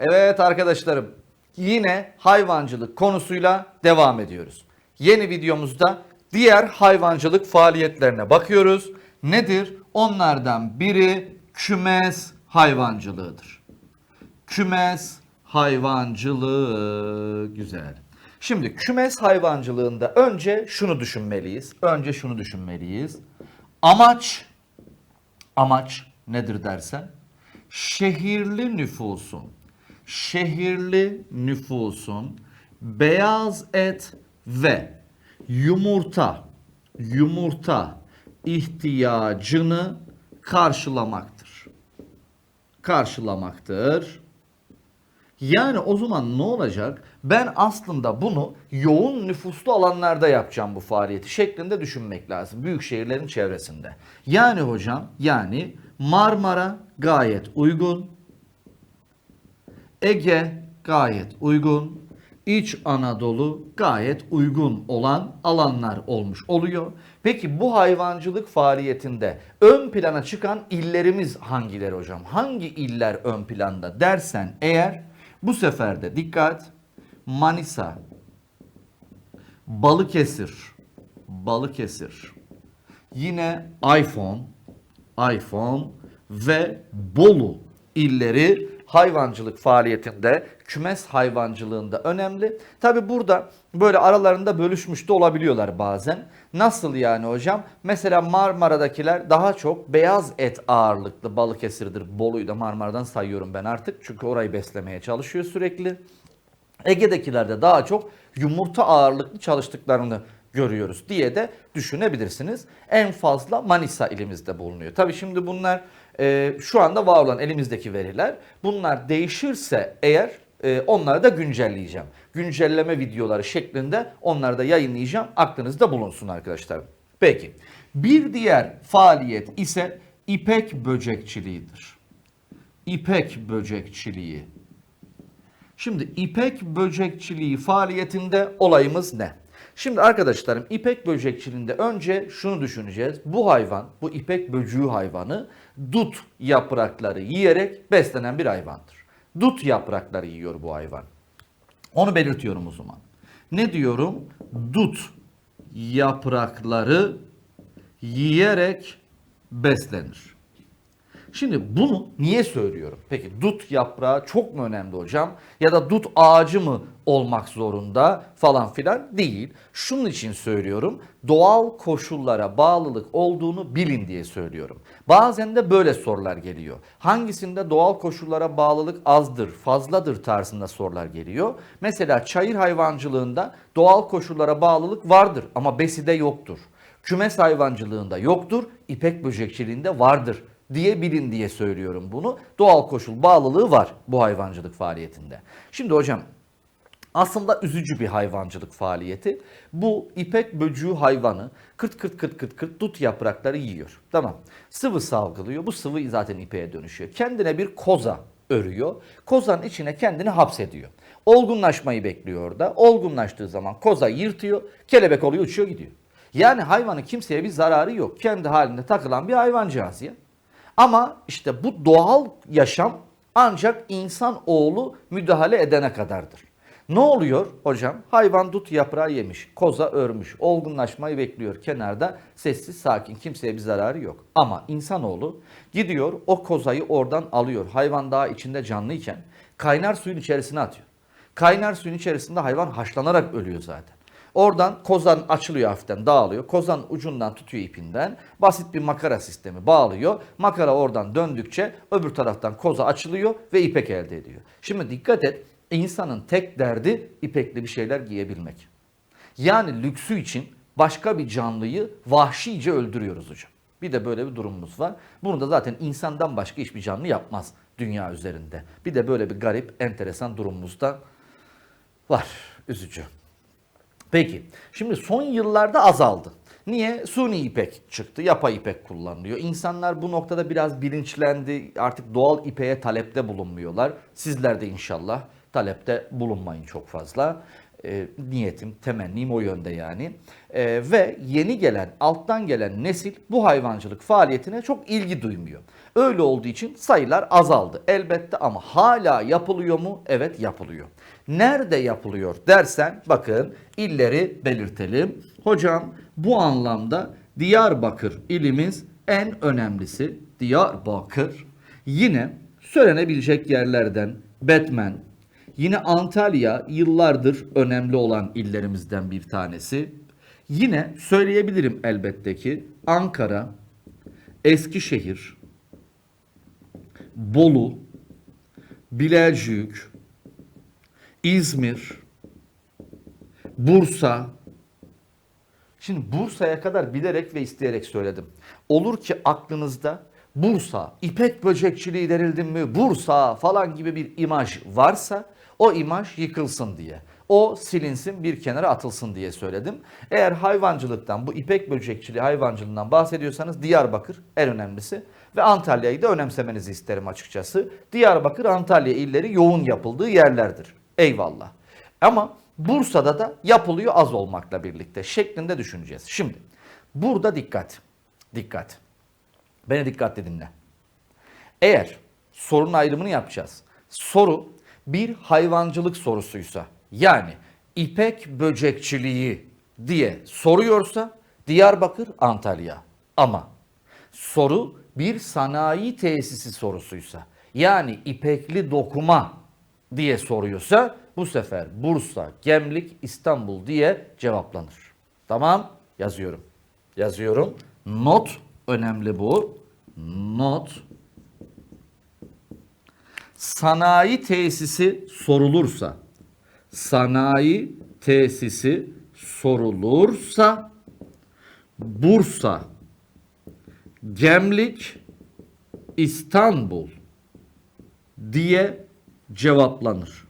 Evet arkadaşlarım yine hayvancılık konusuyla devam ediyoruz. Yeni videomuzda diğer hayvancılık faaliyetlerine bakıyoruz. Nedir? Onlardan biri kümes hayvancılığıdır. Kümes hayvancılığı güzel. Şimdi kümes hayvancılığında önce şunu düşünmeliyiz. Önce şunu düşünmeliyiz. Amaç amaç nedir dersen şehirli nüfusun şehirli nüfusun beyaz et ve yumurta yumurta ihtiyacını karşılamaktır. Karşılamaktır. Yani o zaman ne olacak? Ben aslında bunu yoğun nüfuslu alanlarda yapacağım bu faaliyeti şeklinde düşünmek lazım. Büyük şehirlerin çevresinde. Yani hocam yani Marmara gayet uygun. Ege gayet uygun. İç Anadolu gayet uygun olan alanlar olmuş oluyor. Peki bu hayvancılık faaliyetinde ön plana çıkan illerimiz hangileri hocam? Hangi iller ön planda dersen eğer bu sefer de dikkat Manisa, Balıkesir, Balıkesir, yine iPhone, iPhone ve Bolu illeri hayvancılık faaliyetinde, kümes hayvancılığında önemli. Tabi burada böyle aralarında bölüşmüş de olabiliyorlar bazen. Nasıl yani hocam? Mesela Marmara'dakiler daha çok beyaz et ağırlıklı Balıkesir'dir. Bolu'yu da Marmara'dan sayıyorum ben artık. Çünkü orayı beslemeye çalışıyor sürekli. Ege'dekilerde daha çok yumurta ağırlıklı çalıştıklarını görüyoruz diye de düşünebilirsiniz. En fazla Manisa ilimizde bulunuyor. Tabii şimdi bunlar e, şu anda var olan elimizdeki veriler. Bunlar değişirse eğer e, onları da güncelleyeceğim. Güncelleme videoları şeklinde onları da yayınlayacağım. Aklınızda bulunsun arkadaşlar. Peki bir diğer faaliyet ise ipek böcekçiliğidir. İpek böcekçiliği. Şimdi ipek böcekçiliği faaliyetinde olayımız ne? Şimdi arkadaşlarım ipek böcekçiliğinde önce şunu düşüneceğiz. Bu hayvan, bu ipek böcüğü hayvanı dut yaprakları yiyerek beslenen bir hayvandır. Dut yaprakları yiyor bu hayvan. Onu belirtiyorum o zaman. Ne diyorum? Dut yaprakları yiyerek beslenir. Şimdi bunu niye söylüyorum? Peki dut yaprağı çok mu önemli hocam? Ya da dut ağacı mı olmak zorunda falan filan değil. Şunun için söylüyorum. Doğal koşullara bağlılık olduğunu bilin diye söylüyorum. Bazen de böyle sorular geliyor. Hangisinde doğal koşullara bağlılık azdır, fazladır tarzında sorular geliyor. Mesela çayır hayvancılığında doğal koşullara bağlılık vardır ama beside yoktur. Kümes hayvancılığında yoktur, ipek böcekçiliğinde vardır diye bilin diye söylüyorum bunu. Doğal koşul bağlılığı var bu hayvancılık faaliyetinde. Şimdi hocam aslında üzücü bir hayvancılık faaliyeti. Bu ipek böcüğü hayvanı kırt kırt kırt kırt kırt dut yaprakları yiyor. Tamam. Sıvı salgılıyor. Bu sıvı zaten ipeğe dönüşüyor. Kendine bir koza örüyor. Kozanın içine kendini hapsediyor. Olgunlaşmayı bekliyor orada. Olgunlaştığı zaman koza yırtıyor. Kelebek oluyor uçuyor gidiyor. Yani hayvanın kimseye bir zararı yok. Kendi halinde takılan bir hayvancağız ya. Ama işte bu doğal yaşam ancak insan oğlu müdahale edene kadardır. Ne oluyor hocam? Hayvan dut yaprağı yemiş, koza örmüş, olgunlaşmayı bekliyor kenarda sessiz sakin kimseye bir zararı yok. Ama insanoğlu gidiyor o kozayı oradan alıyor. Hayvan daha içinde canlıyken kaynar suyun içerisine atıyor. Kaynar suyun içerisinde hayvan haşlanarak ölüyor zaten. Oradan kozan açılıyor hafiften dağılıyor. Kozan ucundan tutuyor ipinden. Basit bir makara sistemi bağlıyor. Makara oradan döndükçe öbür taraftan koza açılıyor ve ipek elde ediyor. Şimdi dikkat et insanın tek derdi ipekli bir şeyler giyebilmek. Yani lüksü için başka bir canlıyı vahşice öldürüyoruz hocam. Bir de böyle bir durumumuz var. Bunu da zaten insandan başka hiçbir canlı yapmaz dünya üzerinde. Bir de böyle bir garip, enteresan durumumuz da var. Üzücü. Peki şimdi son yıllarda azaldı. Niye? Suni ipek çıktı, yapay ipek kullanılıyor. İnsanlar bu noktada biraz bilinçlendi. Artık doğal ipeğe talepte bulunmuyorlar. Sizler de inşallah talepte bulunmayın çok fazla. E, niyetim, temennim o yönde yani. E, ve yeni gelen, alttan gelen nesil bu hayvancılık faaliyetine çok ilgi duymuyor. Öyle olduğu için sayılar azaldı elbette ama hala yapılıyor mu? Evet yapılıyor. Nerede yapılıyor dersen bakın illeri belirtelim. Hocam bu anlamda Diyarbakır ilimiz en önemlisi Diyarbakır. Yine söylenebilecek yerlerden Batman, yine Antalya yıllardır önemli olan illerimizden bir tanesi. Yine söyleyebilirim elbette ki Ankara, Eskişehir, Bolu, Bilecik, İzmir, Bursa. Şimdi Bursa'ya kadar bilerek ve isteyerek söyledim. Olur ki aklınızda Bursa, ipek böcekçiliği denildi mi, Bursa falan gibi bir imaj varsa o imaj yıkılsın diye. O silinsin bir kenara atılsın diye söyledim. Eğer hayvancılıktan bu ipek böcekçiliği hayvancılığından bahsediyorsanız Diyarbakır en önemlisi ve Antalya'yı da önemsemenizi isterim açıkçası. Diyarbakır, Antalya illeri yoğun yapıldığı yerlerdir. Eyvallah. Ama Bursa'da da yapılıyor az olmakla birlikte şeklinde düşüneceğiz. Şimdi burada dikkat. Dikkat. Beni dikkatli dinle. Eğer sorunun ayrımını yapacağız. Soru bir hayvancılık sorusuysa yani ipek böcekçiliği diye soruyorsa Diyarbakır, Antalya. Ama soru bir sanayi tesisi sorusuysa yani ipekli dokuma diye soruyorsa bu sefer Bursa, Gemlik, İstanbul diye cevaplanır. Tamam yazıyorum. Yazıyorum. Not önemli bu. Not. Sanayi tesisi sorulursa sanayi tesisi sorulursa Bursa, Gemlik, İstanbul diye cevaplanır.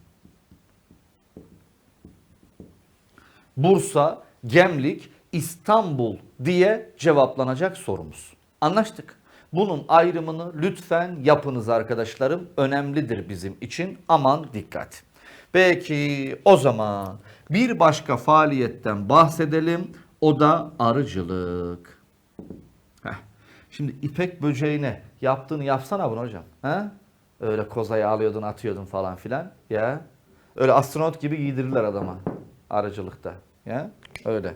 Bursa, Gemlik, İstanbul diye cevaplanacak sorumuz. Anlaştık. Bunun ayrımını lütfen yapınız arkadaşlarım. Önemlidir bizim için. Aman dikkat. Peki o zaman bir başka faaliyetten bahsedelim. O da arıcılık. Heh. Şimdi ipek böceğine yaptığını yapsana bunu hocam. He? Öyle kozayı alıyordun atıyordun falan filan. Ya. Öyle astronot gibi giydirirler adama arıcılıkta. Ya. Öyle.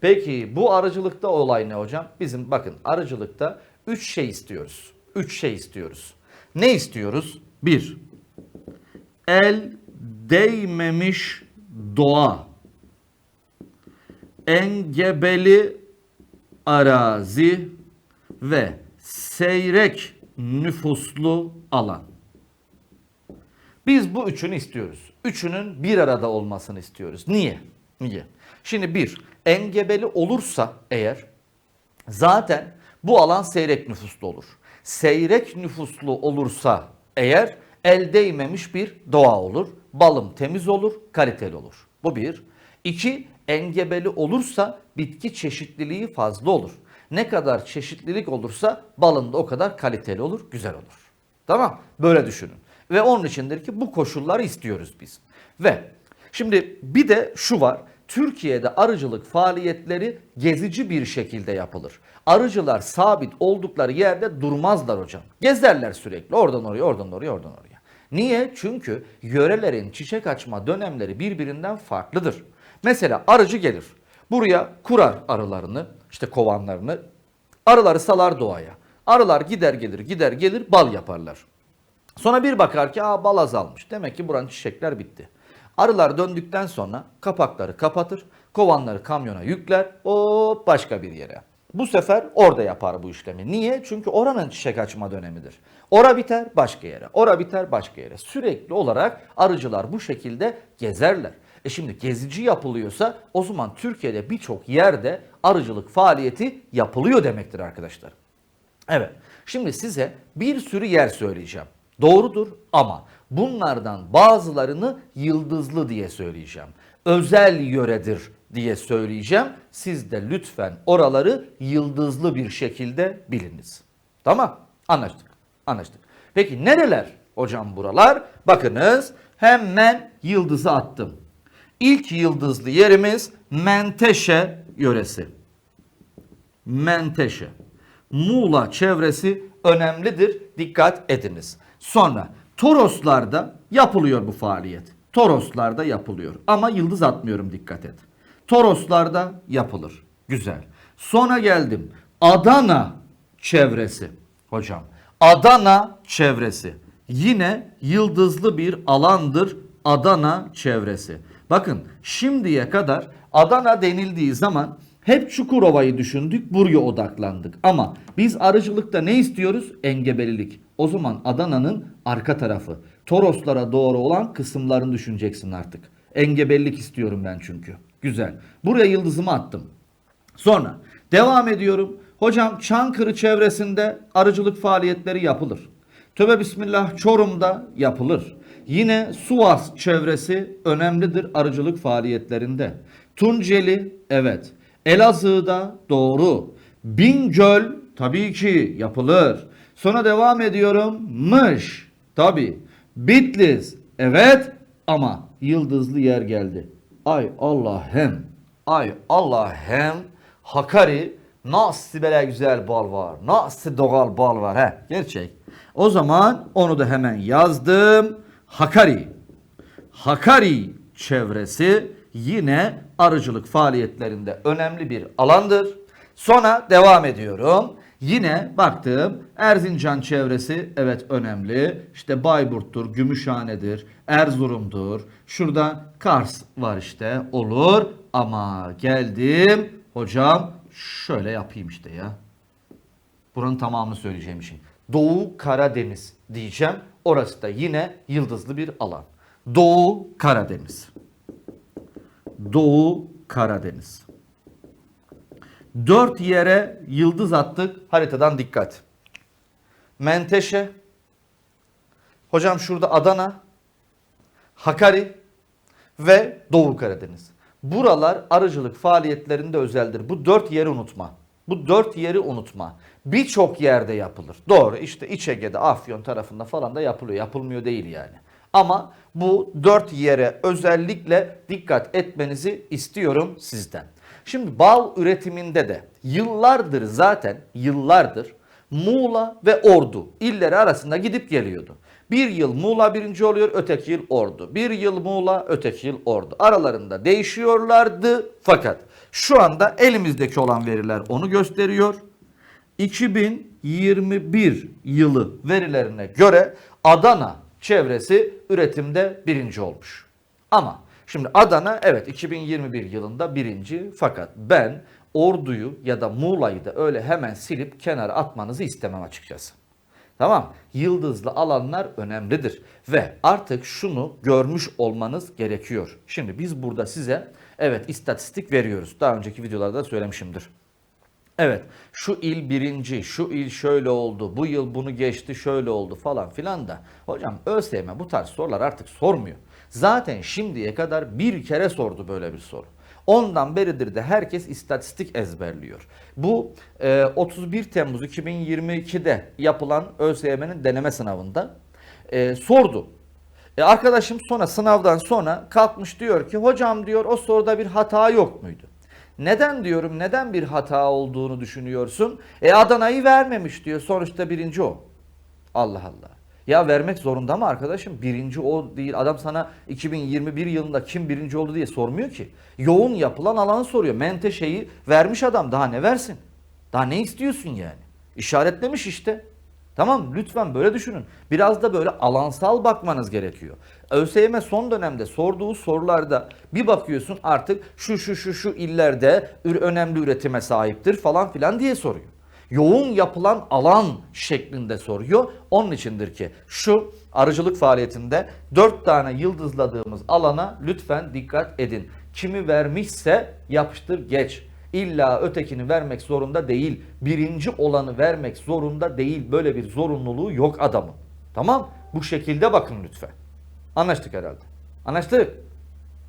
Peki bu arıcılıkta olay ne hocam? Bizim bakın arıcılıkta üç şey istiyoruz. Üç şey istiyoruz. Ne istiyoruz? Bir, el değmemiş doğa. Engebeli arazi ve seyrek nüfuslu alan. Biz bu üçünü istiyoruz. Üçünün bir arada olmasını istiyoruz. Niye? Niye? Şimdi bir, engebeli olursa eğer zaten bu alan seyrek nüfuslu olur. Seyrek nüfuslu olursa eğer el değmemiş bir doğa olur. Balım temiz olur, kaliteli olur. Bu bir. İki, engebeli olursa bitki çeşitliliği fazla olur. Ne kadar çeşitlilik olursa balın da o kadar kaliteli olur, güzel olur. Tamam? Böyle düşünün. Ve onun içindir ki bu koşulları istiyoruz biz. Ve şimdi bir de şu var. Türkiye'de arıcılık faaliyetleri gezici bir şekilde yapılır. Arıcılar sabit oldukları yerde durmazlar hocam. Gezerler sürekli oradan oraya, oradan oraya, oradan oraya. Niye? Çünkü yörelerin çiçek açma dönemleri birbirinden farklıdır. Mesela arıcı gelir. Buraya kurar arılarını, işte kovanlarını. Arıları salar doğaya. Arılar gider gelir, gider gelir bal yaparlar. Sonra bir bakar ki Aa, bal azalmış. Demek ki buranın çiçekler bitti. Arılar döndükten sonra kapakları kapatır, kovanları kamyona yükler, o başka bir yere. Bu sefer orada yapar bu işlemi. Niye? Çünkü oranın çiçek açma dönemidir. Ora biter başka yere, ora biter başka yere. Sürekli olarak arıcılar bu şekilde gezerler. E şimdi gezici yapılıyorsa o zaman Türkiye'de birçok yerde arıcılık faaliyeti yapılıyor demektir arkadaşlar. Evet. Şimdi size bir sürü yer söyleyeceğim. Doğrudur ama bunlardan bazılarını yıldızlı diye söyleyeceğim. Özel yöredir diye söyleyeceğim. Siz de lütfen oraları yıldızlı bir şekilde biliniz. Tamam? Anlaştık. Anlaştık. Peki nereler hocam buralar? Bakınız hemen yıldızı attım. İlk yıldızlı yerimiz Menteşe yöresi. Menteşe. Muğla çevresi önemlidir. Dikkat ediniz. Sonra Toroslarda yapılıyor bu faaliyet. Toroslarda yapılıyor. Ama yıldız atmıyorum dikkat et. Toroslarda yapılır. Güzel. Sonra geldim. Adana çevresi. Hocam. Adana çevresi. Yine yıldızlı bir alandır Adana çevresi. Bakın şimdiye kadar Adana denildiği zaman hep Çukurova'yı düşündük, buraya odaklandık. Ama biz arıcılıkta ne istiyoruz? Engebelilik. O zaman Adana'nın arka tarafı. Toroslara doğru olan kısımlarını düşüneceksin artık. Engebelilik istiyorum ben çünkü. Güzel. Buraya yıldızımı attım. Sonra devam ediyorum. Hocam Çankırı çevresinde arıcılık faaliyetleri yapılır. Töbe Bismillah Çorum'da yapılır. Yine Suvas çevresi önemlidir arıcılık faaliyetlerinde. Tunceli evet. Elazığ'da doğru. Bingöl tabii ki yapılır. Sonra devam ediyorum. Mış tabii. Bitlis evet ama yıldızlı yer geldi. Ay Allah'ım. Ay Allah'ım. Hakkari nasıl böyle güzel bal var. Nasıl doğal bal var he. Gerçek. O zaman onu da hemen yazdım. Hakkari. Hakkari çevresi yine arıcılık faaliyetlerinde önemli bir alandır. Sonra devam ediyorum. Yine baktım Erzincan çevresi evet önemli. İşte Bayburt'tur, Gümüşhane'dir, Erzurum'dur. Şurada Kars var işte olur ama geldim hocam şöyle yapayım işte ya. Buranın tamamını söyleyeceğim şey. Doğu Karadeniz diyeceğim. Orası da yine yıldızlı bir alan. Doğu Karadeniz. Doğu Karadeniz. Dört yere yıldız attık. Haritadan dikkat. Menteşe. Hocam şurada Adana. Hakkari ve Doğu Karadeniz. Buralar arıcılık faaliyetlerinde özeldir. Bu dört yeri unutma. Bu dört yeri unutma. Birçok yerde yapılır. Doğru işte İç Ege'de Afyon tarafında falan da yapılıyor. Yapılmıyor değil yani. Ama bu dört yere özellikle dikkat etmenizi istiyorum sizden. Şimdi bal üretiminde de yıllardır zaten yıllardır Muğla ve Ordu illeri arasında gidip geliyordu. Bir yıl Muğla birinci oluyor, öteki yıl Ordu. Bir yıl Muğla, öteki yıl Ordu. Aralarında değişiyorlardı fakat şu anda elimizdeki olan veriler onu gösteriyor. 2021 yılı verilerine göre Adana çevresi üretimde birinci olmuş. Ama şimdi Adana evet 2021 yılında birinci fakat ben Ordu'yu ya da Muğla'yı da öyle hemen silip kenara atmanızı istemem açıkçası. Tamam. Yıldızlı alanlar önemlidir. Ve artık şunu görmüş olmanız gerekiyor. Şimdi biz burada size evet istatistik veriyoruz. Daha önceki videolarda da söylemişimdir. Evet şu il birinci, şu il şöyle oldu, bu yıl bunu geçti şöyle oldu falan filan da. Hocam ÖSYM bu tarz sorular artık sormuyor. Zaten şimdiye kadar bir kere sordu böyle bir soru. Ondan beridir de herkes istatistik ezberliyor. Bu e, 31 Temmuz 2022'de yapılan ÖSYM'nin deneme sınavında e, sordu. E, arkadaşım sonra sınavdan sonra kalkmış diyor ki hocam diyor o soruda bir hata yok muydu? Neden diyorum neden bir hata olduğunu düşünüyorsun? E Adana'yı vermemiş diyor sonuçta birinci o. Allah Allah. Ya vermek zorunda mı arkadaşım? Birinci o değil. Adam sana 2021 yılında kim birinci oldu diye sormuyor ki. Yoğun yapılan alanı soruyor. Menteşe'yi vermiş adam daha ne versin? Daha ne istiyorsun yani? İşaretlemiş işte. Tamam lütfen böyle düşünün. Biraz da böyle alansal bakmanız gerekiyor. ÖSYM son dönemde sorduğu sorularda bir bakıyorsun artık şu şu şu şu illerde önemli üretime sahiptir falan filan diye soruyor. Yoğun yapılan alan şeklinde soruyor. Onun içindir ki şu arıcılık faaliyetinde 4 tane yıldızladığımız alana lütfen dikkat edin. Kimi vermişse yapıştır geç. İlla ötekini vermek zorunda değil. Birinci olanı vermek zorunda değil. Böyle bir zorunluluğu yok adamın. Tamam? Bu şekilde bakın lütfen. Anlaştık herhalde. Anlaştık.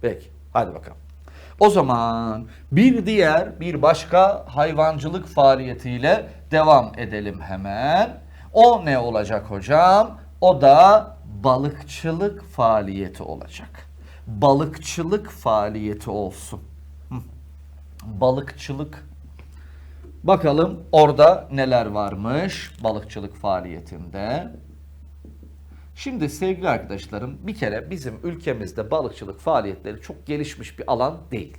Peki. Hadi bakalım. O zaman bir diğer bir başka hayvancılık faaliyetiyle devam edelim hemen. O ne olacak hocam? O da balıkçılık faaliyeti olacak. balıkçılık faaliyeti olsun. Hı. Balıkçılık. Bakalım orada neler varmış balıkçılık faaliyetinde. Şimdi sevgili arkadaşlarım bir kere bizim ülkemizde balıkçılık faaliyetleri çok gelişmiş bir alan değil.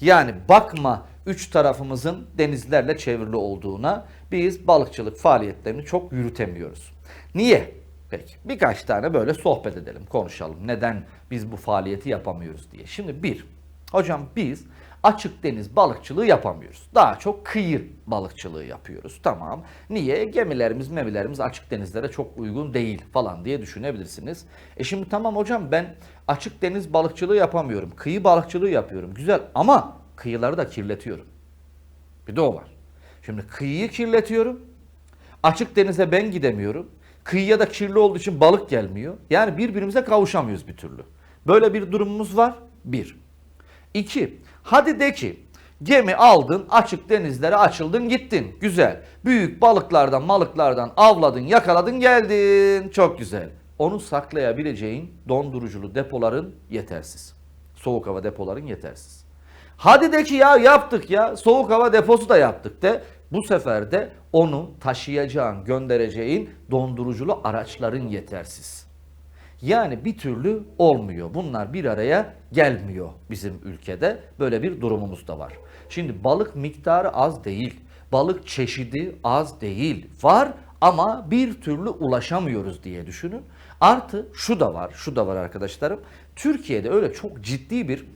Yani bakma üç tarafımızın denizlerle çevrili olduğuna biz balıkçılık faaliyetlerini çok yürütemiyoruz. Niye? Peki birkaç tane böyle sohbet edelim, konuşalım. Neden biz bu faaliyeti yapamıyoruz diye. Şimdi bir, hocam biz açık deniz balıkçılığı yapamıyoruz. Daha çok kıyı balıkçılığı yapıyoruz. Tamam. Niye? Gemilerimiz, memilerimiz açık denizlere çok uygun değil falan diye düşünebilirsiniz. E şimdi tamam hocam ben açık deniz balıkçılığı yapamıyorum. Kıyı balıkçılığı yapıyorum. Güzel ama kıyıları da kirletiyorum. Bir de o var. Şimdi kıyıyı kirletiyorum. Açık denize ben gidemiyorum. Kıyıya da kirli olduğu için balık gelmiyor. Yani birbirimize kavuşamıyoruz bir türlü. Böyle bir durumumuz var. Bir. İki. Hadi de ki gemi aldın açık denizlere açıldın gittin. Güzel. Büyük balıklardan malıklardan avladın yakaladın geldin. Çok güzel. Onu saklayabileceğin donduruculu depoların yetersiz. Soğuk hava depoların yetersiz. Hadi de ki ya yaptık ya soğuk hava deposu da yaptık de bu sefer de onu taşıyacağın göndereceğin donduruculu araçların yetersiz. Yani bir türlü olmuyor. Bunlar bir araya gelmiyor bizim ülkede. Böyle bir durumumuz da var. Şimdi balık miktarı az değil. Balık çeşidi az değil. Var ama bir türlü ulaşamıyoruz diye düşünün. Artı şu da var, şu da var arkadaşlarım. Türkiye'de öyle çok ciddi bir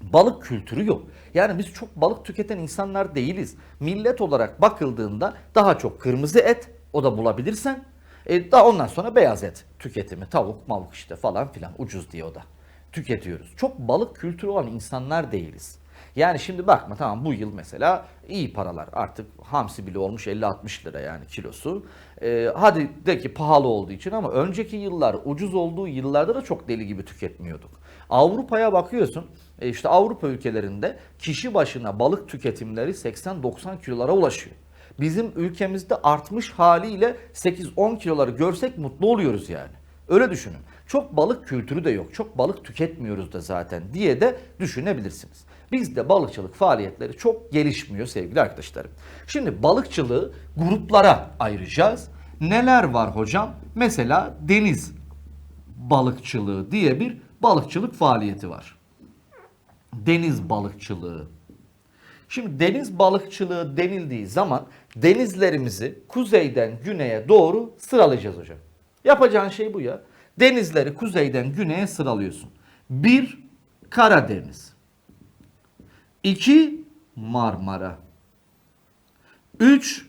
balık kültürü yok. Yani biz çok balık tüketen insanlar değiliz. Millet olarak bakıldığında daha çok kırmızı et o da bulabilirsen e, daha ondan sonra beyaz et tüketimi tavuk mavuk işte falan filan ucuz diye o da tüketiyoruz. Çok balık kültürü olan insanlar değiliz. Yani şimdi bakma tamam bu yıl mesela iyi paralar artık hamsi bile olmuş 50-60 lira yani kilosu. Ee, hadi de ki pahalı olduğu için ama önceki yıllar ucuz olduğu yıllarda da çok deli gibi tüketmiyorduk. Avrupa'ya bakıyorsun e, işte Avrupa ülkelerinde kişi başına balık tüketimleri 80-90 kilolara ulaşıyor. Bizim ülkemizde artmış haliyle 8-10 kiloları görsek mutlu oluyoruz yani. Öyle düşünün. Çok balık kültürü de yok. Çok balık tüketmiyoruz da zaten diye de düşünebilirsiniz. Bizde balıkçılık faaliyetleri çok gelişmiyor sevgili arkadaşlarım. Şimdi balıkçılığı gruplara ayıracağız. Neler var hocam? Mesela deniz balıkçılığı diye bir balıkçılık faaliyeti var. Deniz balıkçılığı. Şimdi deniz balıkçılığı denildiği zaman denizlerimizi kuzeyden güneye doğru sıralayacağız hocam. Yapacağın şey bu ya. Denizleri kuzeyden güneye sıralıyorsun. 1 Karadeniz. 2 Marmara. 3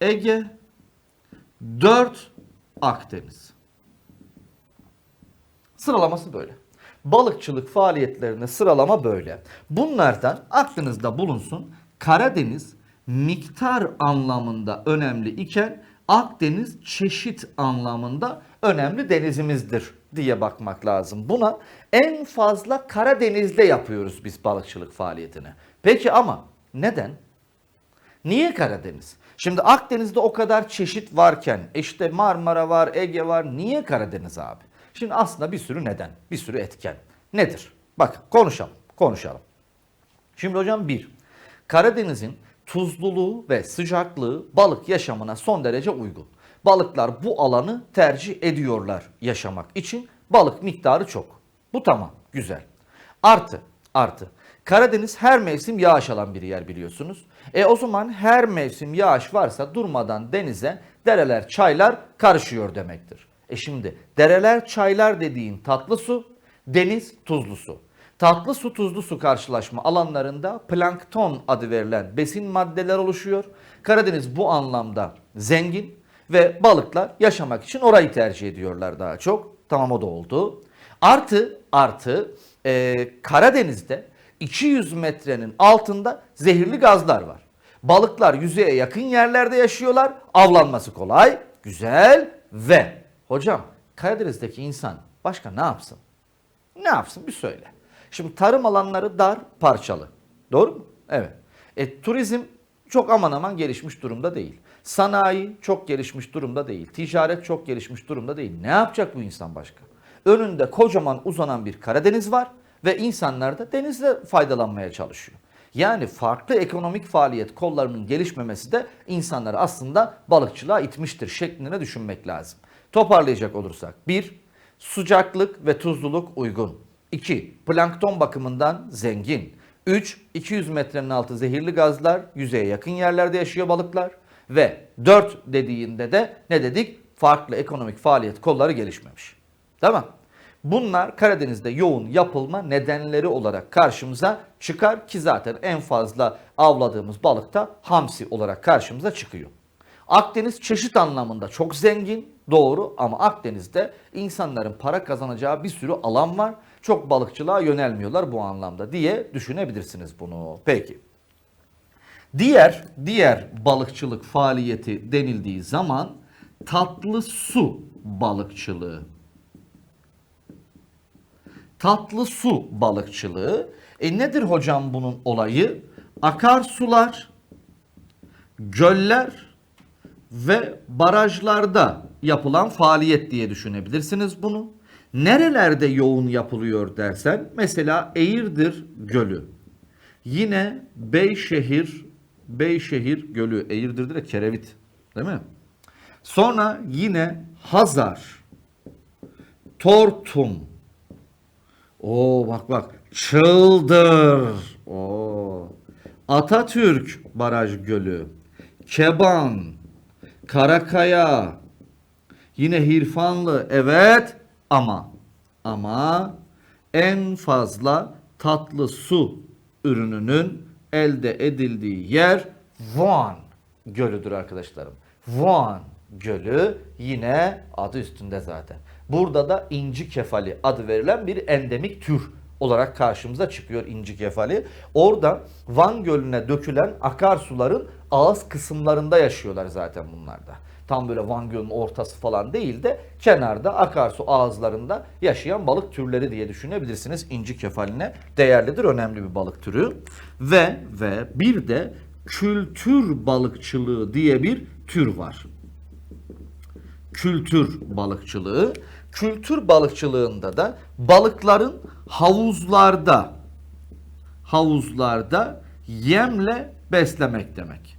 Ege. 4 Akdeniz. Sıralaması böyle. Balıkçılık faaliyetlerine sıralama böyle. Bunlardan aklınızda bulunsun. Karadeniz miktar anlamında önemli iken Akdeniz çeşit anlamında önemli denizimizdir diye bakmak lazım. Buna en fazla Karadeniz'de yapıyoruz biz balıkçılık faaliyetini. Peki ama neden? Niye Karadeniz? Şimdi Akdeniz'de o kadar çeşit varken işte Marmara var, Ege var. Niye Karadeniz abi? Şimdi aslında bir sürü neden, bir sürü etken. Nedir? Bak konuşalım, konuşalım. Şimdi hocam bir, Karadeniz'in tuzluluğu ve sıcaklığı balık yaşamına son derece uygun. Balıklar bu alanı tercih ediyorlar yaşamak için. Balık miktarı çok. Bu tamam, güzel. Artı, artı. Karadeniz her mevsim yağış alan bir yer biliyorsunuz. E o zaman her mevsim yağış varsa durmadan denize dereler, çaylar karışıyor demektir. E şimdi dereler, çaylar dediğin tatlı su, deniz tuzlu su. Tatlı su tuzlu su karşılaşma alanlarında plankton adı verilen besin maddeler oluşuyor. Karadeniz bu anlamda zengin ve balıklar yaşamak için orayı tercih ediyorlar daha çok. Tamam o da oldu. Artı artı e, Karadeniz'de 200 metrenin altında zehirli gazlar var. Balıklar yüzeye yakın yerlerde yaşıyorlar. Avlanması kolay, güzel ve hocam Karadeniz'deki insan başka ne yapsın? Ne yapsın bir söyle. Şimdi tarım alanları dar, parçalı. Doğru mu? Evet. E, turizm çok aman aman gelişmiş durumda değil. Sanayi çok gelişmiş durumda değil. Ticaret çok gelişmiş durumda değil. Ne yapacak bu insan başka? önünde kocaman uzanan bir Karadeniz var ve insanlar da denizle faydalanmaya çalışıyor. Yani farklı ekonomik faaliyet kollarının gelişmemesi de insanları aslında balıkçılığa itmiştir şeklinde düşünmek lazım. Toparlayacak olursak 1. Sıcaklık ve tuzluluk uygun. 2. Plankton bakımından zengin. 3. 200 metrenin altı zehirli gazlar, yüzeye yakın yerlerde yaşıyor balıklar. Ve 4 dediğinde de ne dedik? Farklı ekonomik faaliyet kolları gelişmemiş. Tamam. Bunlar Karadeniz'de yoğun yapılma nedenleri olarak karşımıza çıkar ki zaten en fazla avladığımız balık da hamsi olarak karşımıza çıkıyor. Akdeniz çeşit anlamında çok zengin, doğru ama Akdeniz'de insanların para kazanacağı bir sürü alan var. Çok balıkçılığa yönelmiyorlar bu anlamda diye düşünebilirsiniz bunu. Peki. Diğer diğer balıkçılık faaliyeti denildiği zaman tatlı su balıkçılığı. Tatlı su balıkçılığı. E nedir hocam bunun olayı? Akarsular, göller ve barajlarda yapılan faaliyet diye düşünebilirsiniz bunu. Nerelerde yoğun yapılıyor dersen mesela Eğirdir Gölü. Yine Beyşehir Beyşehir Gölü Eğirdir'de de Kerevit değil mi? Sonra yine Hazar, Tortum. Oo bak bak. Çıldır. Oo. Atatürk Baraj Gölü. Keban. Karakaya. Yine Hirfanlı. Evet ama ama en fazla tatlı su ürününün elde edildiği yer Van Gölü'dür arkadaşlarım. Van Gölü yine adı üstünde zaten. Burada da inci kefali adı verilen bir endemik tür olarak karşımıza çıkıyor inci kefali. Orada Van Gölü'ne dökülen akarsuların ağız kısımlarında yaşıyorlar zaten bunlarda. Tam böyle Van Gölü'nün ortası falan değil de kenarda akarsu ağızlarında yaşayan balık türleri diye düşünebilirsiniz. İnci kefaline değerlidir, önemli bir balık türü. Ve ve bir de kültür balıkçılığı diye bir tür var kültür balıkçılığı. Kültür balıkçılığında da balıkların havuzlarda havuzlarda yemle beslemek demek.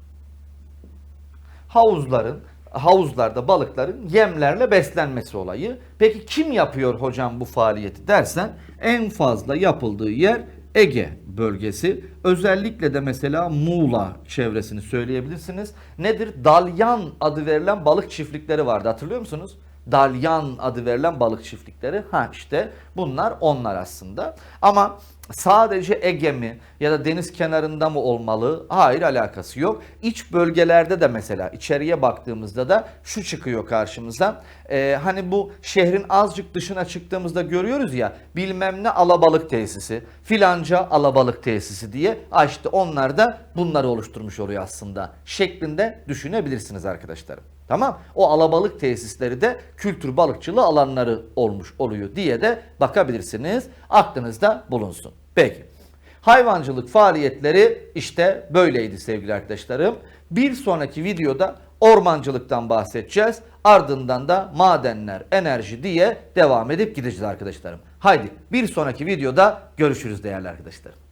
Havuzların havuzlarda balıkların yemlerle beslenmesi olayı. Peki kim yapıyor hocam bu faaliyeti dersen en fazla yapıldığı yer Ege bölgesi. Özellikle de mesela Muğla çevresini söyleyebilirsiniz. Nedir? Dalyan adı verilen balık çiftlikleri vardı hatırlıyor musunuz? Dalyan adı verilen balık çiftlikleri. Ha işte bunlar onlar aslında. Ama sadece Ege mi ya da deniz kenarında mı olmalı? Hayır alakası yok. İç bölgelerde de mesela içeriye baktığımızda da şu çıkıyor karşımıza. Ee, hani bu şehrin azıcık dışına çıktığımızda görüyoruz ya bilmem ne alabalık tesisi, filanca alabalık tesisi diye. Ha işte onlar da bunları oluşturmuş oluyor aslında şeklinde düşünebilirsiniz arkadaşlarım. Tamam. O alabalık tesisleri de kültür balıkçılığı alanları olmuş oluyor diye de bakabilirsiniz. Aklınızda bulunsun. Peki. Hayvancılık faaliyetleri işte böyleydi sevgili arkadaşlarım. Bir sonraki videoda ormancılıktan bahsedeceğiz. Ardından da madenler, enerji diye devam edip gideceğiz arkadaşlarım. Haydi bir sonraki videoda görüşürüz değerli arkadaşlarım.